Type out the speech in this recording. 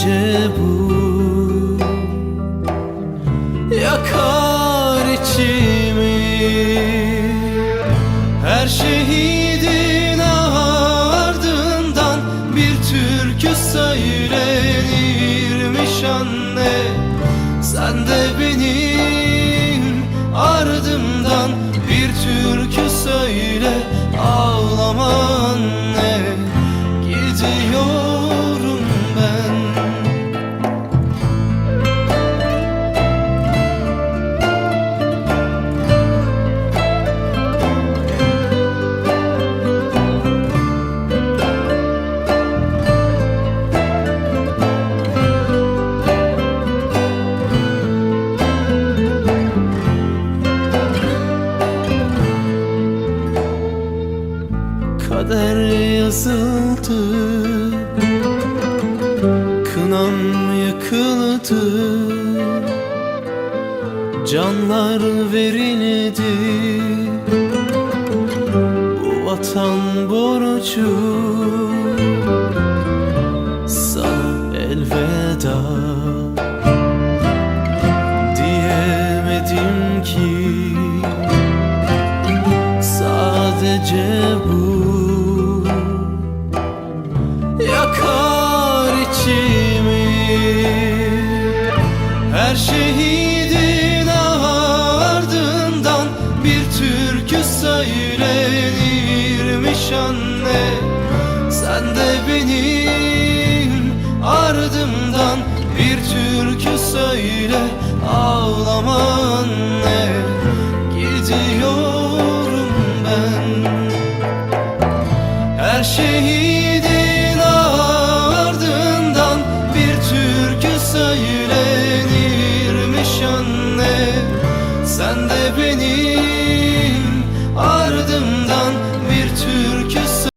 Sadece bu. Yakar içimi. Her şehidin ardından Bir türkü söylenirmiş anne. Sen de benim ardımdan Bir türkü söyle ağlama Kader yazıldı. Kınam yakıldı Canlar verildi. Bu vatan borcu. Sana elveda anne Sen de benim ardımdan Bir türkü söyle. Ağlama anne Gidiyorum ben. Her şehidin ardından bir türkü söylenirmiş anne. Sen de benim